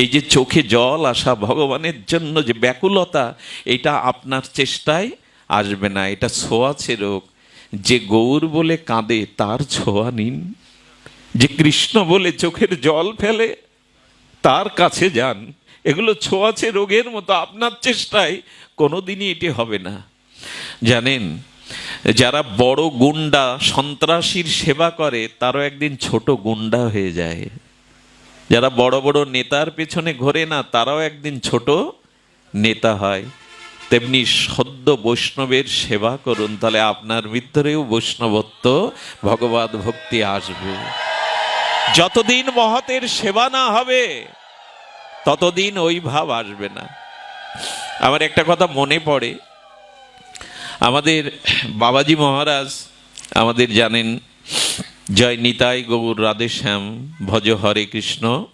এই যে চোখে জল আসা ভগবানের জন্য যে ব্যাকুলতা, এটা আপনার চেষ্টায় আসবে না, এটা ছোঁয়াছে রোগ। যে গৌর বলে কাঁদে, তার ছোঁয়া নিন। যে কৃষ্ণ বলে চোখের জল ফেলে, তার কাছে যান। এগুলো ছোঁয়াছে রোগের মতো আপনার চেষ্টায় কোনোদিনই এটি হবে না। জানেন, যারা বড় গুন্ডা সন্ত্রাসীর সেবা করে, তারও একদিন ছোট গুন্ডা হয়ে যায়। যারা বড় বড় নেতার পেছনে ঘোরে না, তারাও একদিন ছোট নেতা হয়। তেমনি সদ্য বৈষ্ণবের সেবা করুন, তাহলে আপনার ভিতরেও বৈষ্ণবত্ব, ভগবত ভক্তি আসবে। যতদিন মহতের সেবা না হবে, ততদিন ওই ভাব আসবে না। আমার একটা কথা মনে পড়ে। আমাদের বাবাজি মহারাজ আমাদের জানেন জয় নিতাই গৌর রাধেশ্যাম ভজ হরে কৃষ্ণ।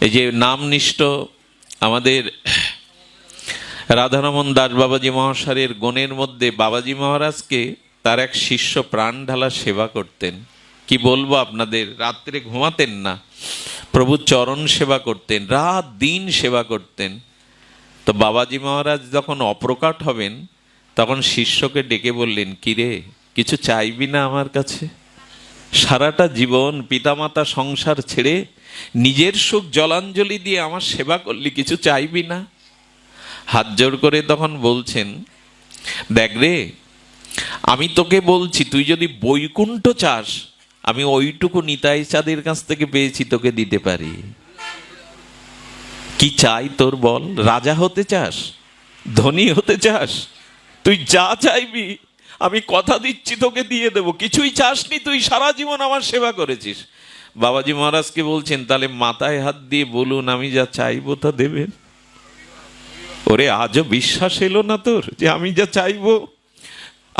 এই যে নামনিষ্ঠ আমাদের রাধারমন দাস বাবাজি মহাশয়ের গণের মধ্যে বাবাজি মহারাজকে তার এক শিষ্য প্রাণ ঢালা সেবা করতেন। কি বলব আপনাদের, রাত্রে ঘুমাতেন না। প্রভু চরণ সেবা করতেন, রাত দিন সেবা করতেন। তো বাবাজি মহারাজ যখন অপ্রকাট হবেন, তখন শিষ্যকে ডেকে বললেন, কিরে, কিছু চাইবি না আমার কাছে? সারাটা জীবন পিতামাতা সংসার ছেড়ে নিজের সুখ জলাঞ্জলি দিয়ে আমার সেবা করলি, কিছু চাইবি না? হাত জোর করে তখন বলছেন, দেখ রে, আমি তোকে বলছি, তুই যদি বৈকুণ্ঠ চাস, আমি ওইটুকু নিতাই চাঁদের কাছ থেকে পেয়েছি, তোকে দিতে পারি। কি চাই তোর বল? রাজা হতে চাস? ধনী হতে চাস? তুই যা চাইবি আমি কথা দিচ্ছি, তোকে দিয়ে দেবো। কিছুই চাসনি তুই, সারা জীবন আমার সেবা করেছিস। বাবাজি মহারাজকে বলছেন, তাহলে মাথায় হাত দিয়ে বলুন, আমি যা চাইব তা দেবেন। ওরে, আজও বিশ্বাস এলো না তোর যে আমি যা চাইব?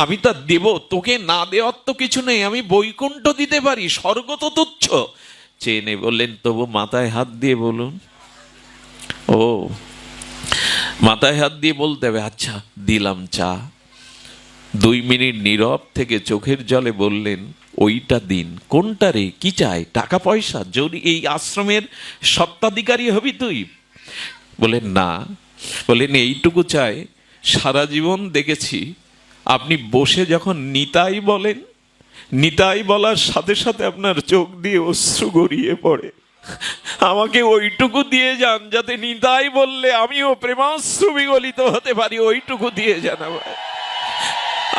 আমি তা দেব, তোকে না দেওয়ার তো কিছু নেই, আমি বৈকুণ্ঠ দিতে পারি, স্বর্গ তো তুচ্ছ। চেনে বললেন, তবু মাথায় হাত দিয়ে বলুন। ও, মাথায় হাত দিয়ে বলতে হবে আচ্ছা দিলাম চা। দুই মিনিট নীরব থেকে চোখের জলে বললেন, ওইটা দিন, কোনটা রে? কি চায় টাকা পয়সা? যদি এই আশ্রমের সত্ত্বাধিকারী হবি তুই? বলেন না। বলেন এইটুকু চাই, সারা জীবন দেখেছি, আপনি বসে যখন নিতাই বলেন, নিতাই বলার সাথে সাথে আপনার চোখ দিয়ে অশ্রু গড়িয়ে পড়ে। আমাকে ওইটুকু দিয়ে যান, যাতে নিতাই বললে আমিও প্রেমাশ্রু বিগলিত হতে পারি, ওইটুকু দিয়ে যান আমায়।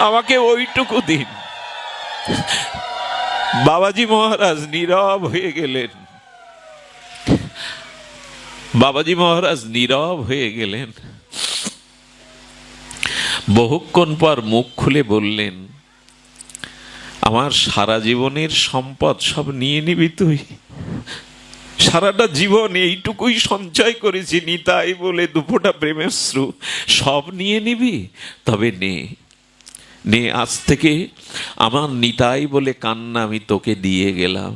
আমাকে ওইটুকু দিন। বাবাজি মহারাজ নীরব হয়ে গেলেন। বাবাজি মহারাজ নীরব হয়ে গেলেন। বহুক্ষণ পর মুখ খুলে বললেন, আমার সারা জীবনের সম্পদ সব নিয়ে নিবি তুই। সারাটা জীবন এইটুকুই সঞ্চয় করেছি, নিতাই বলে দুপোটা প্রেমের শ্রু সব নিয়ে নিবি, তবে নে। নে, আজ থেকে আমার নিতাই বলে কান্না আমি তোকে দিয়ে গেলাম।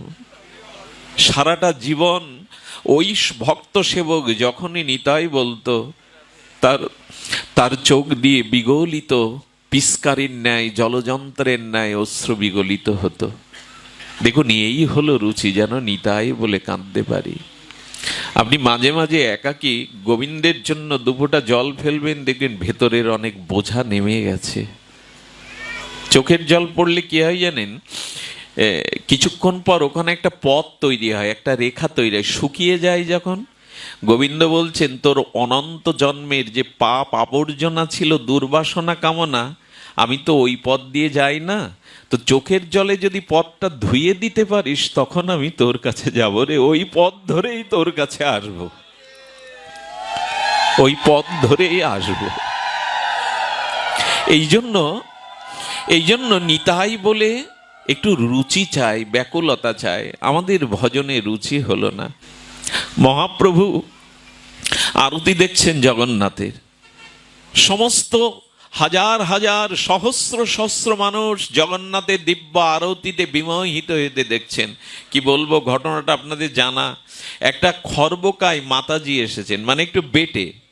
সারাটা জীবন ওই ভক্ত সেবক যখনই নিতাই বলতো, তার তার চোখ দিয়ে বিগলিত, পিস্কারির ন্যায়, জলযন্ত্রের ন্যায় অশ্রু বিগলিত হতো। দেখুন, এই হলো রুচি, যেন নিতাই বলে কাঁদতে পারি। আপনি মাঝে মাঝে একাকি গোবিন্দের জন্য দুপোটা জল ফেলবেন, দেখবেন ভেতরের অনেক বোঝা নেমে গেছে। চোখের জল পড়লে কি হয় জানেন? কিছুক্ষণ পর ওখানে একটা পথ তৈরি হয়, একটা রেখা তৈরি হয়, শুকিয়ে যায় যখন। গোবিন্দ বলছেন, তোর অনন্ত জন্মের যে পাপ আবর্জনা ছিল, দুর্বাসনা কামনা, আমি তো ওই পথ দিয়ে যাই না। তো চোখের জলে যদি পথটা ধুয়ে দিতে পারিস, তখন আমি তোর কাছে যাব রে। ওই পথ ধরেই তোর কাছে আসব। ওই পথ ধরেই আসব। এই জন্য এই জন্য নিতাই বলে, একটু রুচি চাই, ব্যাকুলতা চাই। আমাদের ভজনে রুচি হলো না। মহাপ্রভু আরতি দেখছেন জগন্নাথের। সমস্ত হাজার হাজার সহস্র সহস্র মানুষ জগন্নাথের দিব্য আরতিতে বিমোহিত হতে দেখছেন। কি বলব, ঘটনাটা আপনাদের জানা। একটা খর্বকায় মাতাজি এসেছেন মানে একটু বেটে।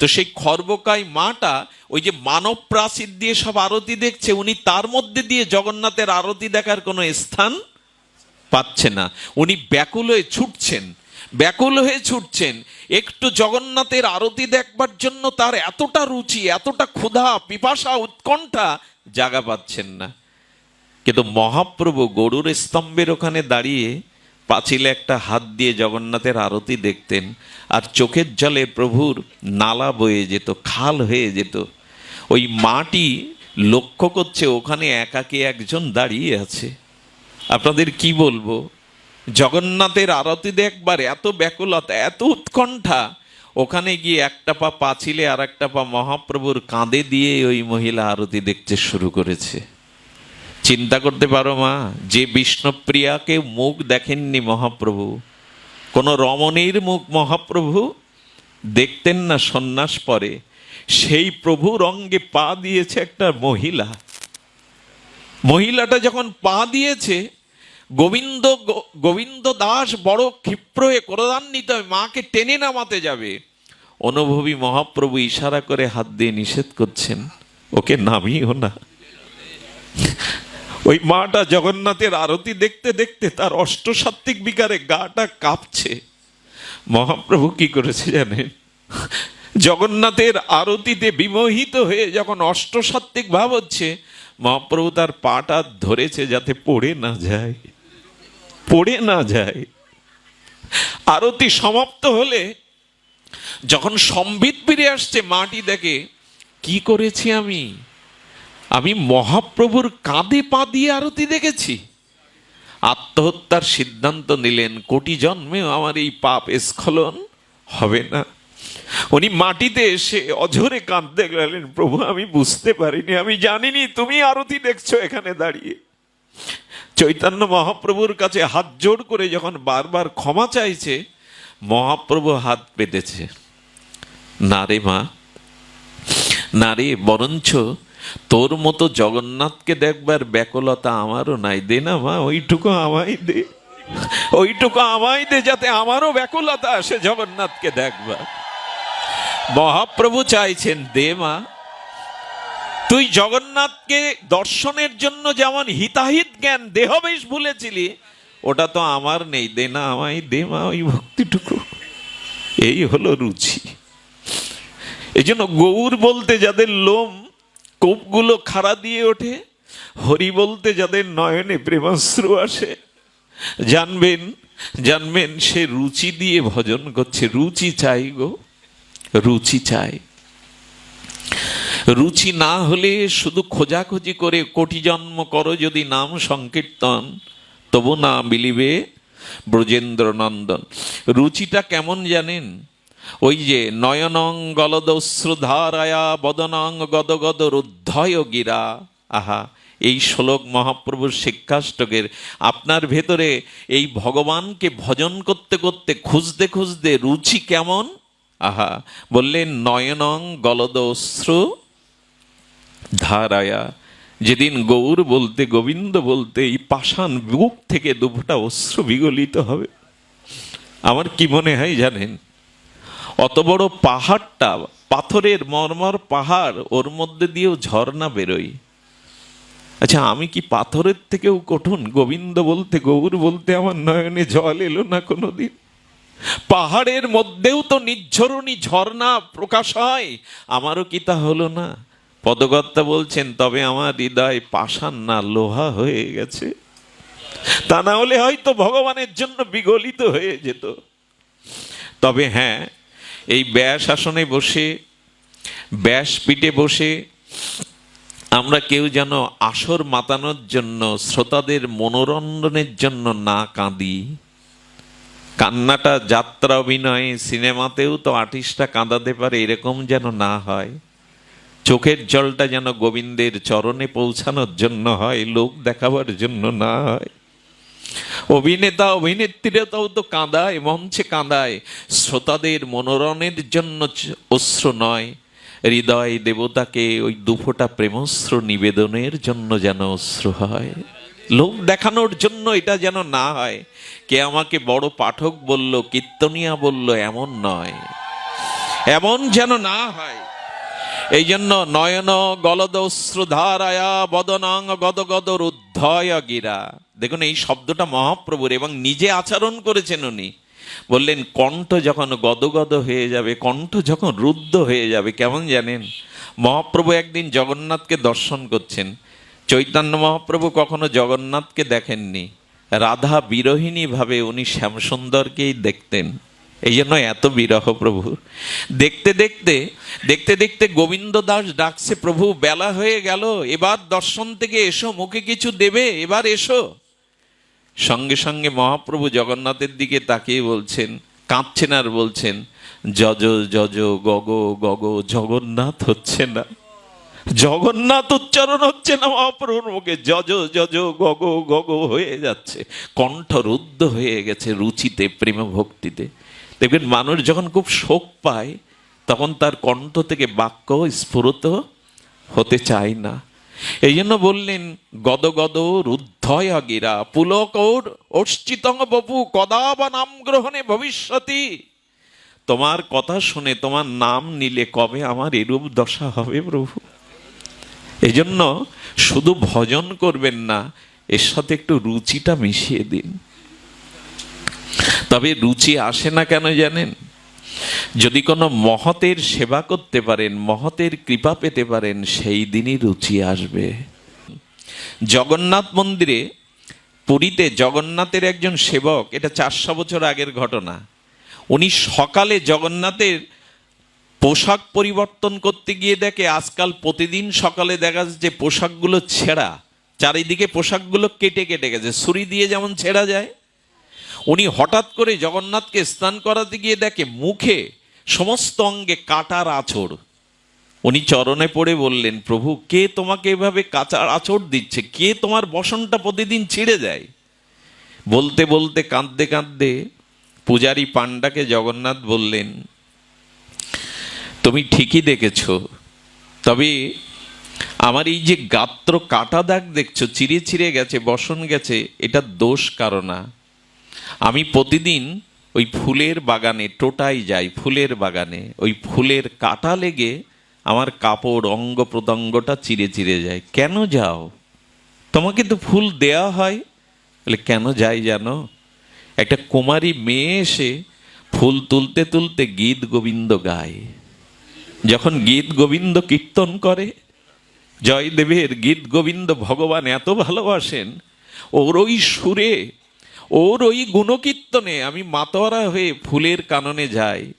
তো সেই খর্বকায় মাটা ওই যে মানব প্রাচীর দিয়ে সব আরতি দেখছে, উনি তার মধ্যে দিয়ে জগন্নাথের আরতি দেখার কোনো স্থান পাচ্ছে না। উনি ব্যাকুল হয়ে ছুটছেন, ব্যাকুল হয়ে ছুটছেন। একটু জগন্নাথের আরতি দেখবার জন্য তার এতটা রুচি, এতটা ক্ষুধা, পিপাসা, উৎকণ্ঠা জাগা পাচ্ছেন না। কিন্তু মহাপ্রভু গরুর স্তম্ভের ওখানে দাঁড়িয়ে পাঁচিলে একটা হাত দিয়ে জগন্নাথের আরতি দেখতেন, আর চোখের জলে প্রভুর নালা বয়ে যেত, খাল হয়ে যেত। ওই মাটি লক্ষ্য করছে, ওখানে একাকে একজন দাঁড়িয়ে আছে। আপনাদের কি বলব? জগন্নাথের আরতি দেখবার এত ব্যাকুলতা, এত উৎকণ্ঠা। ওখানে গিয়ে একটা পা পাছিলে আর একটা পা মহাপ্রভুর কাঁধে দিয়ে ওই মহিলা আরতি দেখতে শুরু করেছে। চিন্তা করতে পারো মা, যে বিষ্ণুপ্রিয়াকে মুখ দেখেননি মহাপ্রভু, কোন রমণীর মুখ মহাপ্রভু দেখতেন না সন্ন্যাস পরে, সেই প্রভুর অঙ্গে পা দিয়েছে একটা মহিলা। মহিলাটা যখন পা দিয়েছে, গোবিন্দ গোবিন্দ দাস বড় ক্ষিপ্র হয়ে ক্রোধান্বিত হয়ে মাকে টেনে নামাতে যাবে। অনুভবী মহাপ্রভু ইশারা করে হাত দিয়ে নিষেধ করছেন, ওকে নামিও না। ওই মাটা জগন্নাথের আরতি দেখতে দেখতে তার অষ্টসাত্ত্বিক বিকারে গাটা কাঁপছে। মহাপ্রভু কি করেছে জানেন? জগন্নাথের আরতিতে বিমোহিত হয়ে যখন অষ্টসাত্ত্বিক ভাব হচ্ছে, মহাপ্রভু তার পাটা ধরেছে যাতে পড়ে না যায়। পড়ে না যায়। আরতি সমাপ্ত হলে যখন সম্বিত ফিরে আসছে মাটি দেখে, কি করেছি আমি? আমি মহাপ্রভুর কাঁধে পা দিয়ে আরতি দেখেছি। আত্মহত্যার সিদ্ধান্ত নিলেন, কোটি জন্মেও আমার এই পাপ স্খলন হবে না। উনি মাটিতে এসে অঝরে কাঁদতে গেলেন, প্রভু, আমি বুঝতে পারিনি, আমি জানিনি, তুমি আরতি দেখছ এখানে দাঁড়িয়ে। চৈতন্য মহাপ্রভুর কাছে হাত জোড় করে যখন বারবার ক্ষমা চাইছে, মহাপ্রভু হাত পেতেছে না রে মা, না রে বরঞ্চ তোর মতো জগন্নাথকে দেখবার ব্যাকুলতা আমারও নাই। দে না মা, ওইটুকু আমায় দে। ওইটুকু আমায় দে যাতে আমারও ব্যাকুলতা আসে জগন্নাথকে দেখবার। মহাপ্রভু চাইছেন, দে মা। তুই জগন্নাথকে দর্শনের জন্য যেমন হিতাহিত জ্ঞান দেহবেশ ভুলেছিলি, ওটা তো আমার নেই। দে না আমায় দে মা, ওই ভক্তিটুকু। এই হলো রুচি। এই জন্য গৌর বলতে যাদের লোম কোপগুলো খাড়া দিয়ে ওঠে। হরি বলতে যাদের নয়নে প্রেমাশ্রু আসে, জানবেন জানবেন সে রুচি দিয়ে ভজন করছে। রুচি চাই গো, রুচি চাই। রুচি না হলে শুধু খোঁজাখুঁজি করে কোটি জন্ম করো যদি নাম সংকীর্তন, তবু না বিলিবে ব্রজেন্দ্র নন্দন রুচিটা কেমন জানেন? ওই যে নয়নং গলদশ্রুধারায়া বদনং গদ গদ রুদ্ধয় গিরা। আহা, এই শ্লোক মহাপ্রভুর শিক্ষাষ্টকের। আপনার ভেতরে এই ভগবানকে ভজন করতে করতে, খুঁজতে খুঁজতে রুচি কেমন? আহা, বললেন, নয়নং গলদ অশ্রু ধারায়া। যেদিন গৌর বলতে, গোবিন্দ বলতে, এই পাষাণ বুক থেকে দুফোটা অশ্রু বিগলিত হবে। আমার কি মনে হয় জানেন অত বড় পাহাড়টা, পাথরের মর্মর পাহাড়, ওর মধ্যে দিয়েও ঝর্ণা বেরোয়। আচ্ছা আমি কি পাথরের থেকেও কঠিন গোবিন্দ বলতে, গৌর বলতে আমার নয়নে জল এলো না কোনোদিন? পাহাড়ের মধ্যেও তো নির্ঝরণী ঝর্ণা প্রকাশ হয়, আমারও কি তা হলো না? পদকর্তা বলছেন, তবে আমার হৃদয় পাষাণ না, লোহা হয়ে গেছে। তা না হলে হয়তো ভগবানের জন্য বিগলিত হয়ে যেত। তবে হ্যাঁ এই ব্যাস আসনে বসে, ব্যাস পিঠে বসে, আমরা কেউ যেন আসর মাতানোর জন্য, শ্রোতাদের মনোরঞ্জনের জন্য না কাঁদি। কান্নাটা যাত্রা অভিনয়ে, সিনেমাতেও তো আর্টিস্টরা কাঁদাতে পারে, এরকম যেন না হয়। চোখের জলটা যেন গোবিন্দের চরণে পৌঁছানোর জন্য হয়, লোক দেখাবার জন্য না হয়। অভিনেতা অভিনেত্রীরাও তো কাঁদায়, মঞ্চে কাঁদায়। শ্রোতাদের মনোরণের জন্য অশ্রু নয়। হৃদয় দেবতাকে ওই দুফোটা প্রেমস্র নিবেদনের জন্য যেন অশ্রু হয়। লোক দেখানোর জন্য এটা যেন না হয়। কে আমাকে বড় পাঠক বলল, কীর্তনিয়া বলল, এমন নয়। এমন যেন না হয়। এই জন্য নয়ন গলদশ্রুধারায়া বদনাং গদ গদ রুদ্ধয় গিরা। দেখুন, এই শব্দটা মহাপ্রভুর এবং নিজে আচরণ করেছেন উনি। বললেন, কণ্ঠ যখন গদগদ হয়ে যাবে, কণ্ঠ যখন রুদ্ধ হয়ে যাবে, কেমন জানেন? মহাপ্রভু একদিন জগন্নাথকে দর্শন করছেন। চৈতন্য মহাপ্রভু কখনো জগন্নাথকে দেখেননি। রাধা বিরোহিনী ভাবে উনি শ্যামসুন্দরকেই দেখতেন। এই জন্য এত বিরহ প্রভু। দেখতে দেখতে দেখতে দেখতে গোবিন্দ দাস ডাকছে, প্রভু, বেলা হয়ে গেল, এবার দর্শন থেকে এসো, মুখে কিছু দেবে, এবার এসো। সঙ্গে সঙ্গে মহাপ্রভু জগন্নাথের দিকে তাকিয়ে বলছেন কাঁদছেন আর বলছেন যজ যজ গগ গগ, জগন্নাথ হচ্ছে না। জগন্নাথ উচ্চারণ হচ্ছে না মহাপ্রভুর মুখে। যজ যজ গগ গগ হয়ে যাচ্ছে, কণ্ঠ রুদ্ধ হয়ে গেছে রুচিতে প্রেম ভক্তিতে দেখবেন মানুষ যখন খুব শোক পায়, তখন তার কণ্ঠ থেকে বাক্য স্ফুরত হতে চায় না। এই জন্য বললেন, গদ গদ রুদ্ধয় গিরা পুলকৌর অর্চিতং বপু কদা বা নাম গ্রহণে ভবিষ্যতি। তোমার কথা শুনে তোমার নাম নিলে কবে আমার এরূপ দশা হবে প্রভু? এজন্য শুধু ভজন করবেন না, এর সাথে একটু রুচিটা মিশিয়ে দিন। তবে রুচি আসে না কেন জানেন? যদি কোনো মহতের সেবা করতে পারেন, মহতের কৃপা পেতে পারেন, সেই দিনই রুচি আসবে। জগন্নাথ মন্দিরে, পুরীতে জগন্নাথের একজন সেবক, এটা চারশো বছর আগের ঘটনা। উনি সকালে জগন্নাথের পোশাক পরিবর্তন করতে গিয়ে দেখে, আজকাল প্রতিদিন সকালে দেখা যাচ্ছে পোশাকগুলো ছেঁড়া, চারিদিকে পোশাকগুলো কেটে কেটে গেছে, ছুরি দিয়ে যেমন ছেঁড়া যায়। উনি হঠাৎ করে জগন্নাথকে স্নান করাতে গিয়ে দেখে, মুখে সমস্ত অঙ্গে কাটার আছড় উনি চরণে পড়ে বললেন, প্রভু, কে তোমাকে এভাবে কাঁচার আছড় দিচ্ছে? কে তোমার বসনটা প্রতিদিন ছিঁড়ে যায়? বলতে বলতে কাঁদতে কাঁদতে পূজারী পাণ্ডাকে জগন্নাথ বললেন, তুমি ঠিকই দেখেছ, তবে আমার এই যে গাত্র কাটা দাগ দেখছ চিরে চিরে গেছে, বসন গেছে, এটা দোষ কারও না। আমি প্রতিদিন ওই ফুলের বাগানে, টোটাই যাই ফুলের বাগানে, ওই ফুলের কাটা লেগে আমার কাপড় অঙ্গ প্রত্যঙ্গটা চিরে চিরে যায়। কেন যাও? তোমাকে তো ফুল দেয়া হয়। বলে, কেন যাই জানো? একটা কুমারী মেয়ে এসে ফুল তুলতে তুলতে গীত গোবিন্দ গায়। যখন গীত গোবিন্দ কীর্তন করে, জয়দেবের গীত গোবিন্দ ভগবান এত ভালোবাসেন, ওর ওই সুরে, ওর ওই গুণকীর্তনে আমি মাতোয়ারা হয়ে ফুলের কাননে যাই।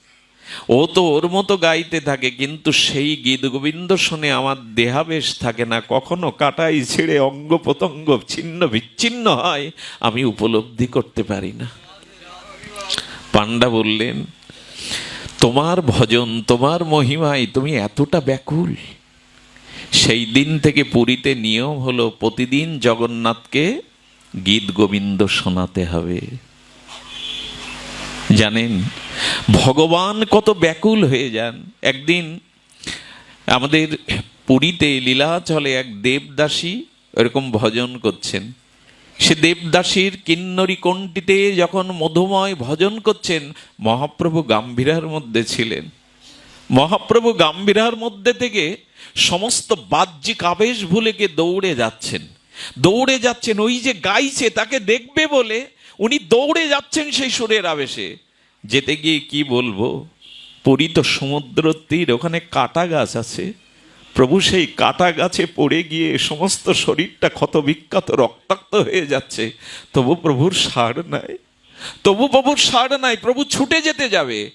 ও তো ওর মতো গাইতে থাকে, কিন্তু সেই গীত গোবিন্দ শুনে আমার দেহাবেশ থাকে না। কখনো কাটাই ছেড়ে অঙ্গ প্রত্যঙ্গ ছিন্ন বিচ্ছিন্ন হয়, আমি উপলব্ধি করতে পারি না। পাণ্ডা বললেন, তোমার ভজন, তোমার মহিমায় তুমি এতটা ব্যাকুল। সেই দিন থেকে পুরীতে নিয়ম হলো প্রতিদিন জগন্নাথকে গীত গোবিন্দ শোনাতে হবে। জানেন? ভগবান কত ব্যাকুল হয়ে যান। একদিন আমাদের পুরীতে লীলাচলে এক দেবদাসী এরকম ভজন করছেন। সে দেবদাসীর কিন্নরী কণ্ঠিতে যখন মধুময় ভজন করছেন, মহাপ্রভু গাম্ভীরার মধ্যে ছিলেন। মহাপ্রভু গাম্ভীরার মধ্যে থেকে সমস্ত বাহ্যিক আবেশ ভুলে গিয়ে দৌড়ে যাচ্ছেন। দৌড়ে যাচ্ছেন, ওই যে গাইছে তাকে দেখবে বলে উনি দৌড়ে যাচ্ছেন সেই সুরের আবেশে। যেতে গিয়ে কি বলব? পুরী তো সমুদ্র তীর, ওখানে কাটা গাছ আছে। প্রভু সেই কাটা গাছে পড়ে গিয়ে সমস্ত শরীরটা ক্ষত বিখ্যাত রক্তাক্ত হয়ে যাচ্ছে। তবু প্রভুর সার নাই। তবু প্রভুর সার নাই, প্রভু ছুটে যেতে যাবে।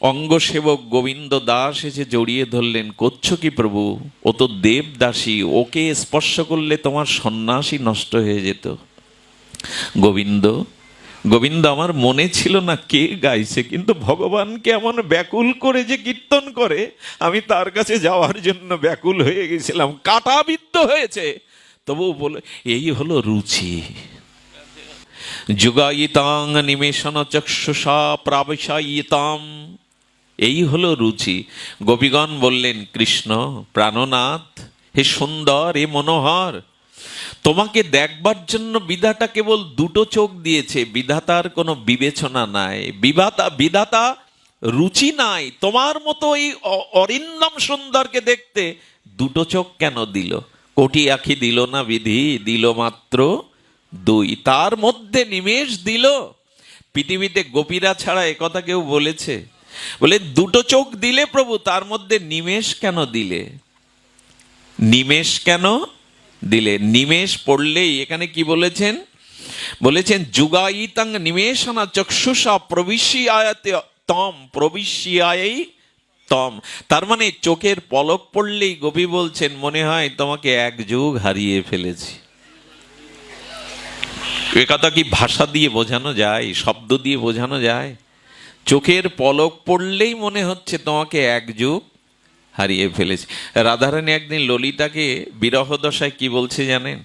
অঙ্গ সেবক গোবিন্দ দাস এসে জড়িয়ে ধরলেন, করছ কি প্রভু? ও তো দেবদাসী, ওকে স্পর্শ করলে তোমার সন্ন্যাসী নষ্ট হয়ে যেত। গোবিন্দ গোবিন্দ আমার মনে ছিল না কে গাইছে, কিন্তু ভগবানকে এমন ব্যাকুল করে যে কীর্তন করে, আমি তার কাছে যাওয়ার জন্য ব্যাকুল হয়ে গেছিলাম, কাটাবিদ্ধ হয়েছে। তবু বলে, এই হলো রুচি। যুগায়িতাং নিমেষণ চক্ষুষা প্রাবশায়িতাম। এই হলো রুচি। গোপীগণ বললেন, কৃষ্ণ, প্রাণনাথ, হে সুন্দর, হে মনোহর তোমাকে দেখবার জন্য বিধাতা কেবল দুটো চোখ দিয়েছে। বিধাতার কোনো বিবেচনা নাই। বিধাতা বিধাতা, রুচি নাই। তোমার মতো এই অরিন্দম সুন্দরকে দেখতে দুটো চোখ কেন দিল? কোটি আখি দিল না বিধি, দিল মাত্র দুই। তার মধ্যে নিমেষ দিল। পৃথিবীতে গোপীরা ছাড়া একথা কেউ বলেছে? বলে, দুটো চোখ দিলে প্রভু, তার মধ্যে নিমেষ কেন দিলে? নিমেষ কেন দিলে, নিমেষ পড়লেই এখানে কি বলেছেন? বলেছেন, যুগায়িতাং নিমেষনা চক্ষুষা প্রবিশ্যায়তে তম প্রবিশ্যায় তম। তার মানে চোখের পলক পড়লেই গোপী বলছেন, মনে হয় তোমাকে এক যুগ হারিয়ে ফেলেছি। এ কথা কি ভাষা দিয়ে বোঝানো যায়, শব্দ দিয়ে বোঝানো যায়? চোখের পলক পড়লেই মনে হচ্ছে তোমাকে এক যুগ হারিয়ে ফেলেছি। রাধারানী একদিন ললিতাকে বিরহ দশায় কি বলছে জানেন?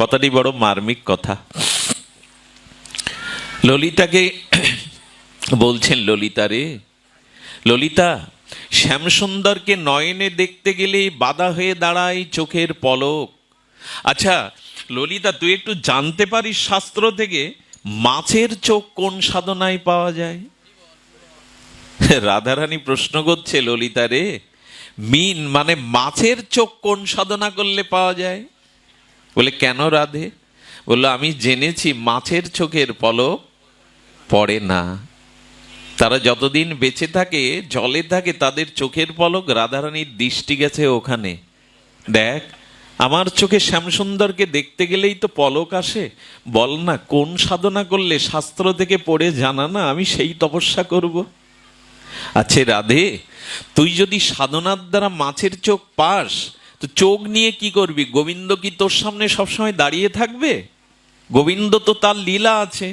কথাটি বড় মার্মিক কথা। ললিতাকে বলছেন, ললিতা রে, ললিতা, শ্যামসুন্দরকে নয়নে দেখতে গেলেই বাধা হয়ে দাঁড়ায় চোখের পলক। আচ্ছা ললিতা, তুই একটু জানতে পারিস শাস্ত্র থেকে মাছের চোখ কোন সাধনায় পাওয়া যায়? রাধারানী প্রশ্ন করছে, ললিতা রে মিন মানে মাছের চোখ কোন সাধনা করলে পাওয়া যায়? বলে, কেন রাধে? বলল, আমি জেনেছি মাছের চোখের পলক পড়ে না। তারা যতদিন বেঁচে থাকে, জলে থাকে, তাদের চোখের পলক, রাধারানীর দৃষ্টি গেছে ওখানে। দেখ, আমার চোখে শ্যামসুন্দরকে দেখতে গেলেই তো পলক আসে। বল না, কোন সাধনা করলে শাস্ত্র থেকে পড়ে জানা না, আমি সেই তপস্যা করব? আচ্ছা রাধে তুই যদি সাধনার দ্বারা মাছের চোখ পাস, তো চোখ নিয়ে কি করবি? গোবিন্দ কি তোর সামনে সবসময় দাঁড়িয়ে থাকবে? গোবিন্দ তো তার লীলা আছে,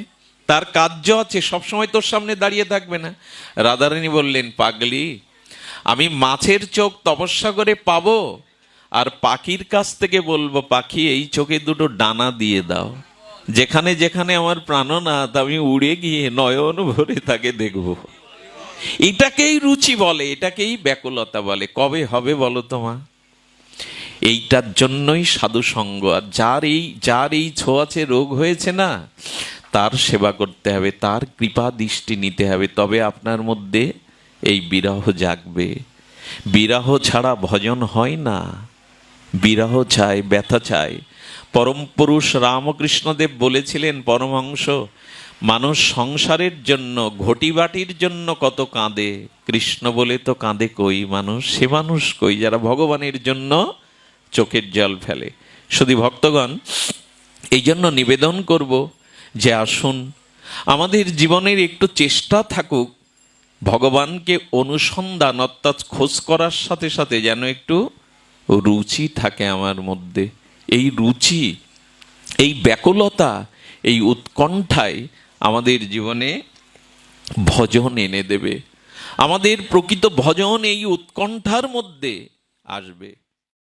তার কার্য আছে, সবসময় তোর সামনে দাঁড়িয়ে থাকবে না। রাধারানী বললেন, পাগলি, আমি মাছের চোখ তপস্যা করে পাবো, আর পাখির কাছ থেকে বলব, পাখি, এই চোখে দুটো ডানা দিয়ে দাও। যেখানে যেখানে আমার প্রাণনাথ, আমি উড়ে গিয়ে নয়ন ভরে তাকে দেখব। এটাকেই রুচি বলে, এটাকেই ব্যাকুলতা বলে। কবে হবে বলো তোমা এইটার জন্যই সাধু সঙ্গ। আর যার এই যার এই ছোঁয়াচে রোগ হয়েছে না, তার সেবা করতে হবে, তার কৃপা দৃষ্টি নিতে হবে। তবে আপনার মধ্যে এই বিরহ জাগবে। বিরাহ ছাড়া ভজন হয় না। বিরাহ চাই ব্যথা চাই পরম পুরুষ রামকৃষ্ণদেব বলেছিলেন, পরমহংস মানুষ সংসারের জন্য, ঘটিবাটির জন্য কত কাঁদে। কৃষ্ণ বলে তো কাঁদে কই মানুষ? সে মানুষ কই যারা ভগবানের জন্য চোখের জল ফেলে? শুধু ভক্তগণ, এই জন্য নিবেদন করব যে আসুন, আমাদের জীবনের একটু চেষ্টা থাকুক, ভগবানকে অনুসন্ধান অর্থাৎ খোঁজ করার সাথে সাথে যেন একটু রুচি থাকে আমার মধ্যে। এই রুচি, এই ব্যাকুলতা, এই উৎকণ্ঠায় আমাদের জীবনে ভজন এনে দেবে। আমাদের প্রকৃত ভজন এই উৎকণ্ঠার মধ্যে আসবে।